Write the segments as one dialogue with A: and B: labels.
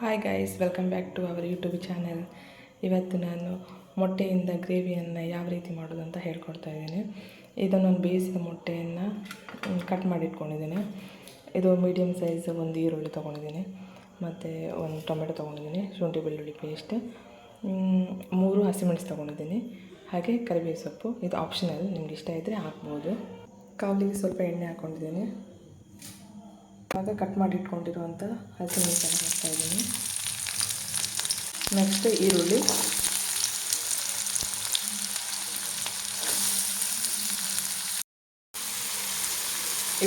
A: Hi guys welcome back to our YouTube channel ಇವತ್ತು ನಾನು ಮೊಟ್ಟೆಯಿಂದ ಗ್ರೇವಿಯನ್ನು ಯಾವ ರೀತಿ ಮಾಡೋದು ಅಂತ ಹೇಳ್ಕೊಡ್ತಾ ಇದ್ದೀನಿ. ಇದನ್ನೊಂದು ಬೇಯಿಸಿದ ಮೊಟ್ಟೆಯನ್ನು ಕಟ್ ಮಾಡಿಟ್ಕೊಂಡಿದ್ದೀನಿ. ಇದು ಮೀಡಿಯಮ್ ಸೈಜ್ ಒಂದು ಈರುಳ್ಳಿ ತೊಗೊಂಡಿದ್ದೀನಿ. ಮತ್ತು ಒಂದು ಟೊಮೆಟೊ ತೊಗೊಂಡಿದ್ದೀನಿ, ಶುಂಠಿ ಬೆಳ್ಳುಳ್ಳಿ ಪೇಸ್ಟ್ ಮೂರು ಹಸಿಮೆಣಸು ತೊಗೊಂಡಿದ್ದೀನಿ. ಹಾಗೆ ಕರಿಬೇವು ಸೊಪ್ಪು. ಇದು ಆಪ್ಷನಲ್ ನಿಮ್ಗೆ ಇಷ್ಟ ಇದ್ದರೆ ಹಾಕ್ಬೋದು. ಕಾಲಿಗೆ ಸ್ವಲ್ಪ ಎಣ್ಣೆ ಹಾಕ್ಕೊಂಡಿದ್ದೀನಿ. ಆಗ ಕಟ್ ಮಾಡಿ ಇಟ್ಕೊಂಡಿರುವಂಥ ಹಸಿಮೆಣಸನ್ನು ಹಾಕ್ತಾ ಇದ್ದೀನಿ. ನೆಕ್ಸ್ಟ್ ಈರುಳ್ಳಿ.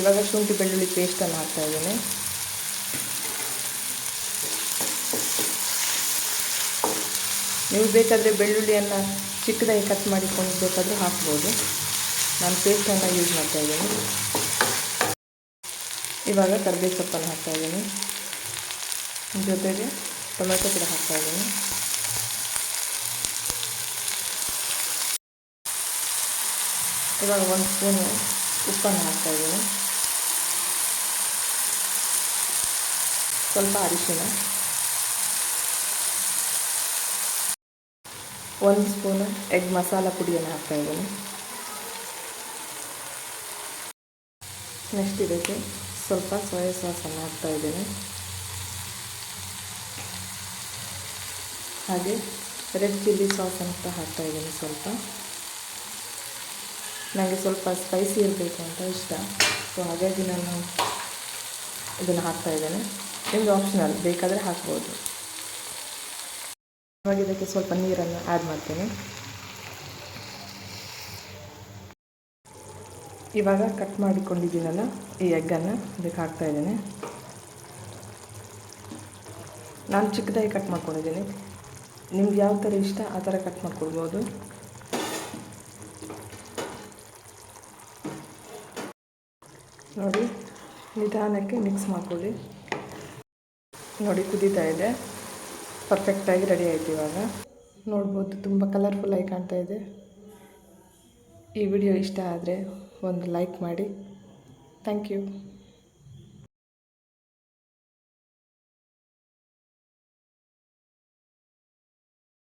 A: ಇವಾಗ ಶುಂಠಿ ಬೆಳ್ಳುಳ್ಳಿ ಪೇಸ್ಟನ್ನು ಹಾಕ್ತಾ ಇದ್ದೀನಿ. ನೀವು ಬೇಕಾದರೆ ಬೆಳ್ಳುಳ್ಳಿಯನ್ನು ಚಿಕ್ಕದಾಗಿ ಕಟ್ ಮಾಡಿಕೊಂಡು ಬೇಕಾದರೂ ಹಾಕ್ಬೋದು. ನಾನು ಪೇಸ್ಟನ್ನು ಯೂಸ್ ಮಾಡ್ತಾ ಇದ್ದೀನಿ. ಇವಾಗ ಕರ್ಬೇವು ಸೊಪ್ಪನ್ನು ಹಾಕ್ತಾ ಇದ್ದೀನಿ. ಜೊತೆಗೆ ಟೊಮೆಟೊ ಕೂಡ ಹಾಕ್ತಾ ಇದ್ದೀನಿ. ಇವಾಗ ಒಂದು ಸ್ಪೂನು ಉಪ್ಪನ್ನು ಹಾಕ್ತಾ ಇದ್ದೀನಿ. ಸ್ವಲ್ಪ ಅರಿಶಿನ. ಒಂದು ಸ್ಪೂನು ಎಗ್ ಮಸಾಲ ಪುಡಿಯನ್ನು ಹಾಕ್ತಾ ನೆಕ್ಸ್ಟ್ ಇದಕ್ಕೆ ಸ್ವಲ್ಪ ಸೋಯಾ ಸಾಸನ್ನು ಹಾಕ್ತಾ ಇದ್ದೇನೆ. ಹಾಗೆ ರೆಡ್ ಚಿಲ್ಲಿ ಸಾಸ್ ಅಂತ ಹಾಕ್ತಾ ಇದ್ದೀನಿ ಸ್ವಲ್ಪ. ನನಗೆ ಸ್ವಲ್ಪ ಸ್ಪೈಸಿ ಇರಬೇಕು ಅಂತ ಇಷ್ಟ. ಸೊ ಹಾಗಾಗಿ ನಾನು ಇದನ್ನು ಹಾಕ್ತಾ ಇದ್ದೇನೆ. ನಿಮ್ಗೆ ಆಪ್ಷನಲ್ ಬೇಕಾದರೆ ಹಾಕ್ಬೋದು. ಇವಾಗ ಇದಕ್ಕೆ ಸ್ವಲ್ಪ ನೀರನ್ನು ಆ್ಯಡ್ ಮಾಡ್ತೀನಿ. ಇವಾಗ ಕಟ್ ಮಾಡಿಕೊಂಡಿದ್ದೀನಲ್ಲ ಈ ಎಗ್ಗನ್ನು ಇದಕ್ಕೆ ಹಾಕ್ತಾ ಇದ್ದೀನಿ. ನಾನು ಚಿಕ್ಕದಾಗಿ ಕಟ್ ಮಾಡ್ಕೊಂಡಿದ್ದೀನಿ. ನಿಮ್ಗೆ ಯಾವ ಥರ ಇಷ್ಟ, ಆ ಥರ ಕಟ್ ಮಾಡ್ಕೊಳ್ಬೋದು ನೋಡಿ, ನಿಧಾನಕ್ಕೆ ಮಿಕ್ಸ್ ಮಾಡ್ಕೊಳ್ಳಿ. ನೋಡಿ, ಕುದೀತಾ ಇದೆ. ಪರ್ಫೆಕ್ಟಾಗಿ ರೆಡಿ ಆಯಿತು ಇವಾಗ. ನೋಡ್ಬೋದು, ತುಂಬ ಕಲರ್ಫುಲ್ಲಾಗಿ ಕಾಣ್ತಾ ಇದೆ. ಈ ವಿಡಿಯೋ ಇಷ್ಟ ಆದರೆ ಒಂದು ಲೈಕ್ ಮಾಡಿ. Thank you